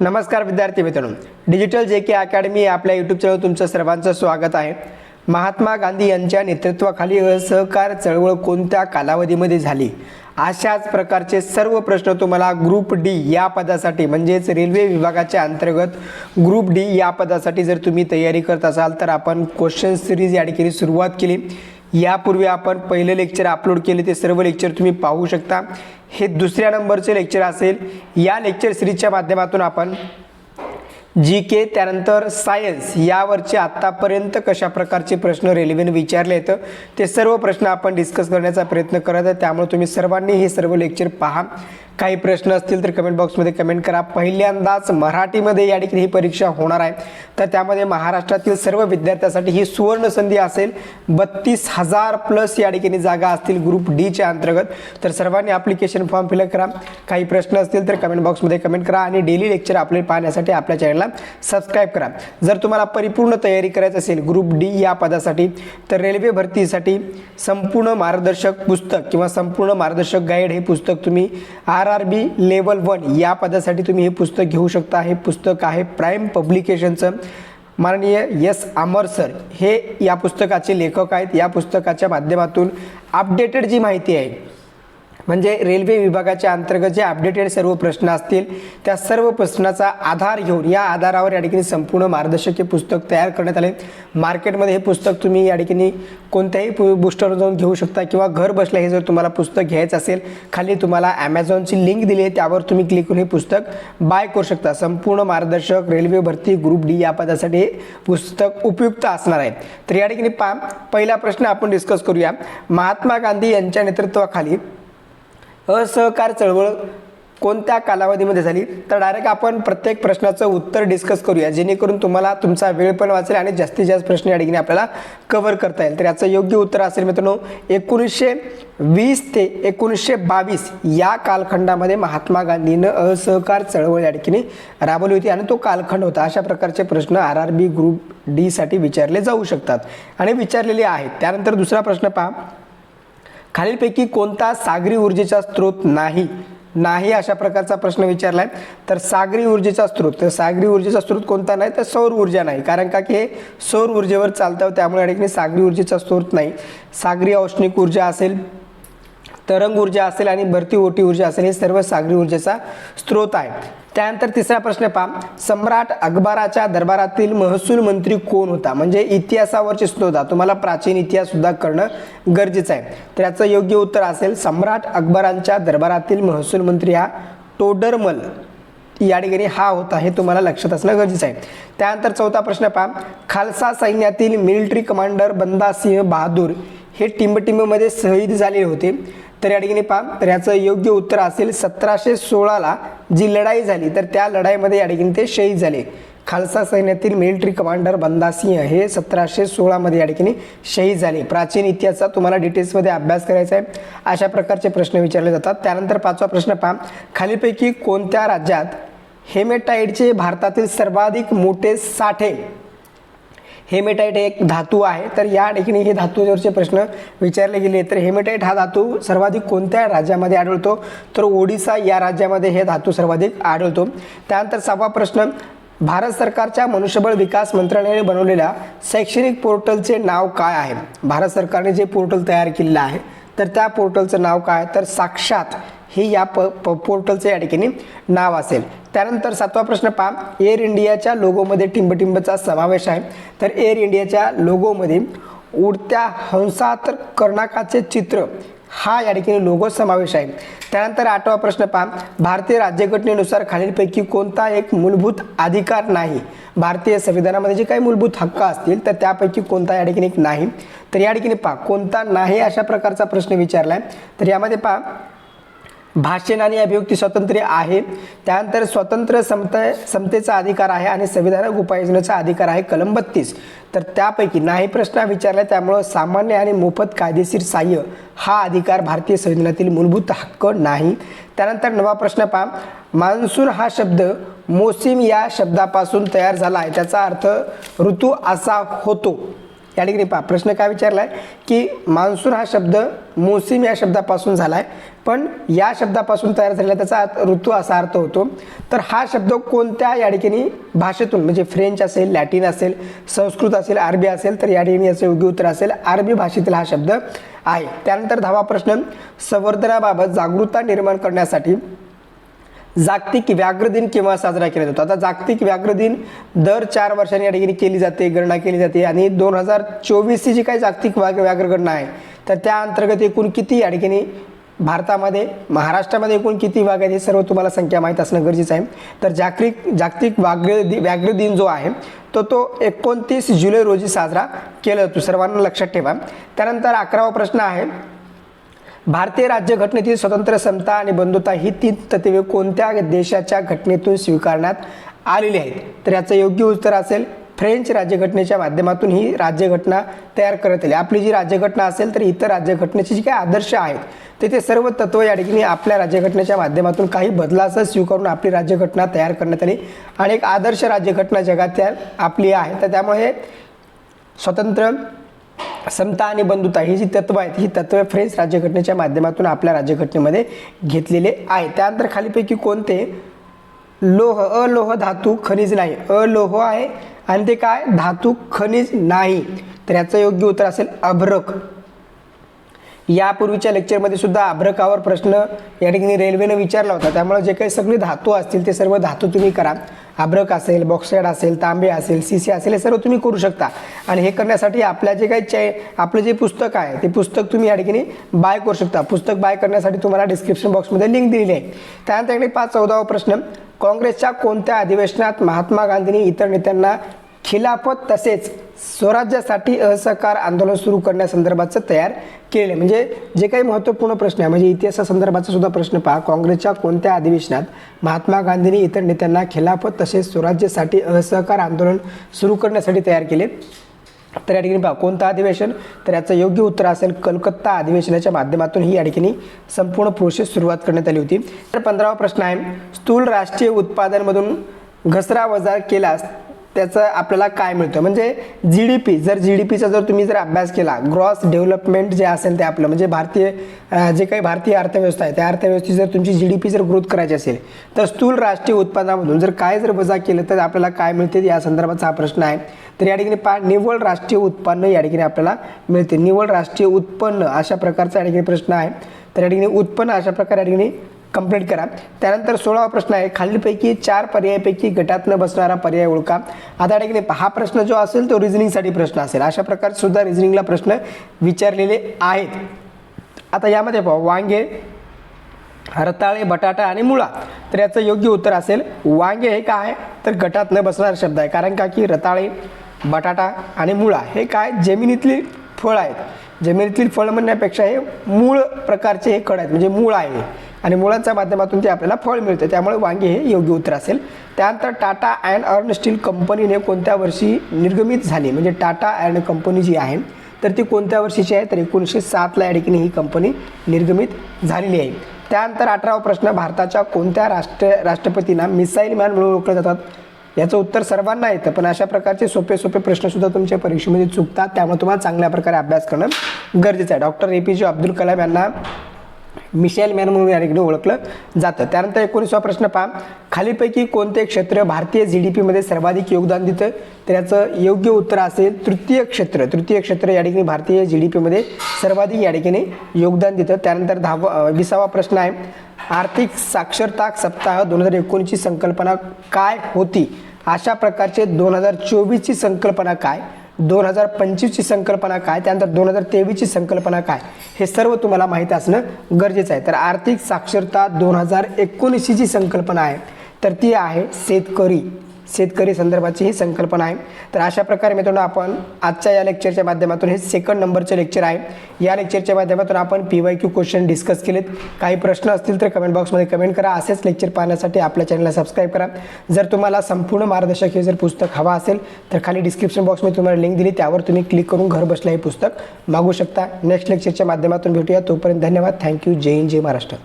नमस्कार विद्यार्थी मित्रांनो. डिजिटल जे के अकॅडमी आपल्या यूट्यूब चॅनल तुमचं सर्वांचं स्वागत आहे. महात्मा गांधी यांच्या नेतृत्वाखाली असहकार चळवळ कोणत्या कालावधीमध्ये झाली? अशाच प्रकारचे सर्व प्रश्न तुम्हाला ग्रुप डी या पदासाठी म्हणजेच रेल्वे विभागाच्या अंतर्गत ग्रुप डी या पदासाठी जर तुम्ही तयारी करत असाल तर आपण क्वेश्चन सिरीज या ठिकाणी सुरुवात केली. यापूर्वी आपण पहिलं लेक्चर अपलोड केले ते सर्व लेक्चर तुम्ही पाहू शकता. हे दुसऱ्या नंबरचे लेक्चर असेल. या लेक्चर सिरीजच्या माध्यमातून आपण जी के त्यानंतर सायन्स यावरचे आत्तापर्यंत कशा प्रकारचे प्रश्न रेल्वेने विचारले आहेत ते सर्व प्रश्न आपण डिस्कस करण्याचा प्रयत्न करत आहे त्यामुळे तुम्ही सर्वांनी हे सर्व लेक्चर पहा. काही प्रश्न असतील तर कमेंट बॉक्समध्ये कमेंट करा. पहिल्यांदाच मराठीमध्ये या ठिकाणी ही परीक्षा होणार आहे. तर त्यामध्ये महाराष्ट्रातील सर्व विद्यार्थ्यांसाठी ही सुवर्ण संधी असेल. बत्तीस हजार प्लस या ठिकाणी जागा असतील ग्रुप डीच्या अंतर्गत. तर सर्वांनी ॲप्लिकेशन फॉर्म फिलअप करा. काही प्रश्न असतील तर कमेंट बॉक्समध्ये कमेंट करा आणि डेली लेक्चर आपले पाहण्यासाठी आपल्या चॅनलला सबस्क्राईब करा. जर तुम्हाला परिपूर्ण तयारी करायची असेल ग्रुप डी या पदासाठी तर रेल्वे भरतीसाठी संपूर्ण मार्गदर्शक पुस्तक किंवा संपूर्ण मार्गदर्शक गाईड हे पुस्तक तुम्ही R R B level one या पदासाठी तुम्ही हे पुस्तक घेऊ शकता. हे पुस्तक आहे प्राईम पब्लिकेशनचं माननीय यस अमर सर हे या पुस्तकाचे लेखक आहेत. या पुस्तकाच्या माध्यमातून अपडेटेड जी माहिती आहे म्हणजे रेल्वे विभागाच्या अंतर्गत जे अपडेटेड सर्व प्रश्न असतील त्या सर्व प्रश्नाचा आधार घेऊन या आधारावर या ठिकाणी संपूर्ण मार्गदर्शक हे पुस्तक तयार करण्यात आले. मार्केटमध्ये हे पुस्तक तुम्ही या ठिकाणी कोणत्याही पु बुस्टर जाऊन घेऊ शकता किंवा घर बसल्या हे जर तुम्हाला पुस्तक घ्यायचं असेल खाली तुम्हाला ॲमेझॉनची लिंक दिली आहे त्यावर तुम्ही क्लिक करून हे पुस्तक बाय करू शकता. संपूर्ण मार्गदर्शक रेल्वे भरती ग्रुप डी या पदासाठी हे पुस्तक उपयुक्त असणार आहे. तर या ठिकाणी पा पहिला प्रश्न आपण डिस्कस करूया. महात्मा गांधी यांच्या नेतृत्वाखाली असहकार चळवळ कोणत्या कालावधीमध्ये झाली? तर डायरेक्ट आपण प्रत्येक प्रश्नाचं उत्तर डिस्कस करूया जेणेकरून तुम्हाला तुमचा वेळ पण वाचेल आणि जास्तीत जास्त प्रश्न या ठिकाणी आपल्याला कव्हर करता येईल. तर याचं योग्य उत्तर असेल मित्रांनो एकोणीसशे वीस ते एकोणीसशे बावीस या कालखंडामध्ये महात्मा गांधीनं असहकार चळवळ या ठिकाणी राबवली होती आणि तो कालखंड होता. अशा प्रकारचे प्रश्न आर आर बी ग्रुप डीसाठी विचारले जाऊ शकतात. आणि विचारलेले आहेत. त्यानंतर दुसरा प्रश्न पहा. खालीलपैकी कोणता सागरी ऊर्जेचा स्रोत नाही? नाही अशा प्रकारचा प्रश्न विचारलाय. तर सागरी ऊर्जेचा स्रोत तर सागरी ऊर्जेचा स्रोत कोणता नाही? तर सौर ऊर्जा नाही. कारण का की हे सौर ऊर्जेवर चालतं त्यामुळे अनेकने ठिकाणी सागरी ऊर्जेचा स्रोत नाही. सागरी औष्णिक ऊर्जा असेल तरंग ऊर्जा असेल आणि भरती ओटी ऊर्जा असेल हे सर्व सागरी ऊर्जेचा स्रोत आहे. त्यानंतर तिसरा प्रश्न पहा. सम्राट अकबराच्या दरबारातील महसूल मंत्री कोण होता? म्हणजे इतिहासावरचे स्रोत तुम्हाला प्राचीन इतिहास सुद्धा करणं गरजेचं आहे. तर याचं योग्य उत्तर असेल सम्राट अकबरांच्या दरबारातील महसूल मंत्री हा टोडरमल. या ठिकाणी हा होता हे तुम्हाला लक्षात असणं गरजेचं आहे. त्यानंतर चौथा प्रश्न पहा. खालसा सैन्यातील मिलिटरी कमांडर बंदासिंह बहादूर हे टिंबटिंबमध्ये शहीद झालेले होते. तर या ठिकाणी पहा तर याचं योग्य उत्तर असेल सतराशे सोळाला जी लढाई झाली तर त्या लढाईमध्ये या ठिकाणी ते शहीद झाले. खालसा सैन्यातील मिलिटरी कमांडर बंदासिंह हे सतराशे सोळामध्ये या ठिकाणी शहीद झाले. प्राचीन इतिहासाचा तुम्हाला डिटेल्समध्ये अभ्यास करायचा आहे. अशा प्रकारचे प्रश्न विचारले जातात. त्यानंतर पाचवा प्रश्न पहा खालीपैकी कोणत्या राज्यात हेमेटाईडचे भारतातील सर्वाधिक मोठे साठे हेमेटाईट हे एक धातू आहे. तर या ठिकाणी हे धातूवरचे प्रश्न विचारले गेले. तर हेमेटाईट हा धातू सर्वाधिक कोणत्या राज्यामध्ये आढळतो? तर ओडिसा या राज्यामध्ये हे धातू सर्वाधिक आढळतो. त्यानंतर सहावा प्रश्न भारत सरकारच्या मनुष्यबळ विकास मंत्रालयाने बनवलेल्या शैक्षणिक पोर्टलचे नाव काय आहे? भारत सरकारने जे पोर्टल तयार केलेलं आहे तर त्या पोर्टलचं नाव काय तर साक्षात हे या प प पोर्टलचं या ठिकाणी नाव असेल. त्यानंतर सातवा प्रश्न पहा. एअर इंडियाच्या लोगोमध्ये टिंबटिंबचा समावेश आहे. तर एअर इंडियाच्या लोगोमध्ये उडत्या हंसात कर्णाकाचे चित्र हा या ठिकाणी लोगो समावेश आहे. त्यानंतर आठवा प्रश्न पहा. भारतीय राज्यघटनेनुसार खालीलपैकी कोणता एक मूलभूत अधिकार नाही? भारतीय संविधानामध्ये जे काही मूलभूत हक्क असतील तर त्यापैकी कोणता या ठिकाणी एक नाही? तर या ठिकाणी पहा. कोणता नाही अशा प्रकारचा प्रश्न विचारला आहे तर यामध्ये पहा. भाषण आणि अभिव्यक्ती स्वातंत्र्य आहे. त्यानंतर स्वतंत्र समता समतेचा अधिकार आहे आणि संविधानक उपाययोजनेचा अधिकार आहे. कलम बत्तीस. तर त्यापैकी नाही प्रश्न विचारला त्यामुळं सामान्य आणि मोफत कायदेशीर सहाय्य हा अधिकार भारतीय संविधानातील मूलभूत हक्क नाही. त्यानंतर नवा प्रश्न पहा. मान्सून हा शब्द मोसिम या शब्दापासून तयार झाला आहे. त्याचा अर्थ ऋतू असा होतो. या ठिकाणी पहा. प्रश्न काय विचारला आहे की मान्सून हा शब्द मोसिम या शब्दापासून झाला आहे. पण या शब्दापासून तयार झालेला त्याचा ऋतू असा अर्थ होतो. तर हा शब्द कोणत्या या ठिकाणी भाषेतून म्हणजे फ्रेंच असेल लॅटिन असेल संस्कृत असेल अरबी असेल तर या ठिकाणी याचं योग्य उत्तर असेल अरबी भाषेतील हा शब्द आहे. त्यानंतर दहावा प्रश्न संवर्धनाबाबत जागरूकता निर्माण करण्यासाठी जागतिक व्याघ्र दिन केव्हा साजरा केला जातो? आता जागतिक व्याघ्र दिन दर चार वर्षांनी या ठिकाणी केली जाते गणना केली जाते आणि दोन हजार चोवीसची जी काही जागतिक व्याघ्र व्याघ्र गणना आहे तर त्या अंतर्गत एकूण किती या ठिकाणी भारतामध्ये महाराष्ट्रामध्ये एकूण किती वाघ आहेत हे सर्व तुम्हाला संख्या माहीत असणं गरजेचं आहे. तर जागतिक जागतिक वाघ्र दि- व्याघ्र दिन जो आहे तो तो एकोणतीस जुलै रोजी साजरा केला जातो. सर्वांना लक्षात ठेवा. त्यानंतर अकरावा प्रश्न आहे भारतीय राज्यघटनेतील स्वतंत्र समता आणि बंधुता ही तीन तत्वे कोणत्या देशाच्या घटनेतून स्वीकारण्यात आलेली आहेत? तर याचं योग्य उत्तर असेल फ्रेंच राज्यघटनेच्या माध्यमातून ही राज्यघटना तयार करण्यात आली. आपली जी राज्यघटना असेल तर इतर राज्यघटनेचे जे काही आदर्श आहेत ते ते सर्व तत्व या ठिकाणी आपल्या राज्यघटनेच्या माध्यमातून काही बदलासह स्वीकारून आपली राज्यघटना तयार करण्यात आली. आणि एक आदर्श राज्यघटना जगात आपली आहे. तर त्यामुळे स्वतंत्र समता आणि बंधुता ही जी तत्व आहेत ही तत्व फ्रेंच राज्यघटनेच्या माध्यमातून आपल्या राज्यघटनेमध्ये घेतलेले आहे त्यानंतर खालीपैकी कोणते लोह अलोह धातू खनिज नाही. अलोह आहे आणि ते काय? धातू खनिज नाही. तर याचं योग्य उत्तर असेल अभ्रक. यापूर्वीच्या लेक्चरमध्ये सुद्धा अभ्रकावर प्रश्न या ठिकाणी रेल्वेनं विचारला होता. त्यामुळे जे काही सगळे धातू असतील ते सर्व धातू तुम्ही करा. अभ्रक असेल बॉक्साईड असेल तांबे असेल सी सी असेल हे सर्व तुम्ही करू शकता. आणि हे करण्यासाठी आपल्या जे काही चे आपलं जे पुस्तक आहे ते पुस्तक तुम्ही या ठिकाणी बाय करू शकता. पुस्तक बाय करण्यासाठी तुम्हाला डिस्क्रिप्शन बॉक्समध्ये लिंक दिलेली आहे. त्यानंतर इकडे पाच चौदावा प्रश्न. काँग्रेसच्या कोणत्या अधिवेशनात महात्मा गांधींनी इतर नेत्यांना खिलाफत तसेच स्वराज्यासाठी असहकार आंदोलन सुरू करण्यासंदर्भाचं तयार केलेलं म्हणजे जे काही महत्त्वपूर्ण प्रश्न आहे म्हणजे इतिहासासंदर्भाचा सुद्धा प्रश्न पहा. काँग्रेसच्या कोणत्या अधिवेशनात महात्मा गांधींनी इतर नेत्यांना खिलाफत तसेच स्वराज्यासाठी असहकार आंदोलन सुरू करण्यासाठी तयार केले? तर या ठिकाणी पहा कोणतं अधिवेशन? तर याचं योग्य उत्तर असेल कलकत्ता अधिवेशनाच्या माध्यमातून ही या ठिकाणी संपूर्ण प्रोसेस सुरुवात करण्यात आली होती. तर पंधरावा प्रश्न आहे स्थूल राष्ट्रीय उत्पादनमधून घसरा वजार केल्यास त्याचं आपल्याला काय मिळतं? म्हणजे जी डी पी जर जी डी पीचा जर तुम्ही जर अभ्यास केला ग्रॉस डेव्हलपमेंट जे असेल ते आपलं म्हणजे भारतीय जे काही भारतीय अर्थव्यवस्था आहे त्या अर्थव्यवस्थेची जर तुमची जी डी पी जर ग्रोथ करायची असेल तर स्थूल राष्ट्रीय उत्पादनामधून जर काय जर वजा केलं तर आपल्याला काय मिळते? या संदर्भाचा हा प्रश्न आहे. तर या ठिकाणी पा निव्वळ राष्ट्रीय उत्पन्न या ठिकाणी आपल्याला मिळते. निव्वळ राष्ट्रीय उत्पन्न अशा प्रकारचा या ठिकाणी प्रश्न आहे. तर या ठिकाणी उत्पन्न अशा प्रकारे या ठिकाणी कंप्लीट करा. त्यानंतर सोळावा प्रश्न आहे खालीलपैकी चार पर्यायापैकी गटात न बसणारा पर्याय ओळखा. आता या ठिकाणी हा प्रश्न जो असेल तो रिझनिंगसाठी प्रश्न असेल. अशा प्रकारसुद्धा रिझनिंगला प्रश्न विचारलेले आहेत. आता यामध्ये पाहू वांगे रताळे बटाटा आणि मुळा. तर याचं योग्य उत्तर असेल वांगे हे काय? तर गटात न बसणारा शब्द आहे. कारण का? की रताळे बटाटा आणि मुळा हे काय? जमिनीतली फळ आहेत. जमिनीतील फळ म्हणण्यापेक्षा हे मूळ प्रकारचे हे कड आहेत. म्हणजे मूळ आहे आणि मुळांच्या माध्यमातून ते आपल्याला फळ मिळतं त्यामुळे वांगे हे योग्य उत्तर असेल. त्यानंतर टाटा अँड अर्न स्टील कंपनीने कोणत्या वर्षी निर्गमित झाली? म्हणजे टाटा अँड कंपनी जी आहे तर ती कोणत्या वर्षीची आहे? तर एकोणीसशे सातला या ठिकाणी ही कंपनी निर्गमित झालेली आहे. त्यानंतर अठरावा प्रश्न भारताच्या कोणत्या राष्ट्र राष्ट्रपतींना मिसाईल मॅन म्हणून ओळखले जातात? याचं उत्तर सर्वांना येतं पण अशा प्रकारचे सोपे सोपे प्रश्नसुद्धा तुमच्या परीक्षेमध्ये चुकतात त्यामुळे तुम्हाला चांगल्या प्रकारे अभ्यास करणं गरजेचं आहे. डॉक्टर ए पी जे अब्दुल कलाम यांना मिशेल मॅन म्हणून या ठिकाणी ओळखलं जातं. त्यानंतर एकोणीसवा प्रश्न पहा. खालीपैकी कोणते क्षेत्र भारतीय जी डी पीमध्ये सर्वाधिक योगदान देतं? तर याचं योग्य उत्तर असेल तृतीय क्षेत्र. तृतीय क्षेत्र या ठिकाणी भारतीय जी डी पीमध्ये सर्वाधिक या ठिकाणी योगदान देतं. त्यानंतर दहावा विसावा प्रश्न आहे. आर्थिक साक्षरता सप्ताह दोन हजार एकोणीसची संकल्पना काय होती? अशा प्रकारचे दोन हजार चोवीसची संकल्पना काय? दोन हजार पंचवीसची संकल्पना काय? त्यानंतर दोन हजार तेवीसची संकल्पना काय? हे सर्व तुम्हाला माहीत असणं गरजेचं आहे. तर आर्थिक साक्षरता दोन हजार एकोणीसची जी संकल्पना आहे तर ती आहे शेतकरी. शेतकरी संदर्भाची ही संकल्पना आहे. तर अशा प्रकारे मित्रांनो आपण आजच्या या लेक्चरच्या माध्यमातून हे सेकंड नंबरचे लेक्चर आहे. या लेक्चरच्या माध्यमातून आपण P Y Q question discuss केलेत. काही प्रश्न असतील तर कमेंट बॉक्समध्ये कमेंट करा. असेच लेक्चर पाहण्यासाठी आपल्या चॅनलला सबस्क्राईब करा. जर तुम्हाला संपूर्ण मार्गदर्शक हे जर पुस्तक हवा असेल तर खाली डिस्क्रिप्शन बॉक्समध्ये तुम्हाला लिंक दिली. त्यावर तुम्ही क्लिक करून घर बसल्या हे पुस्तक मागू शकता. नेक्स्ट लेक्चरच्या माध्यमातून भेटूया. तोपर्यंत धन्यवाद. Thank you Jai Hind Jai Maharashtra.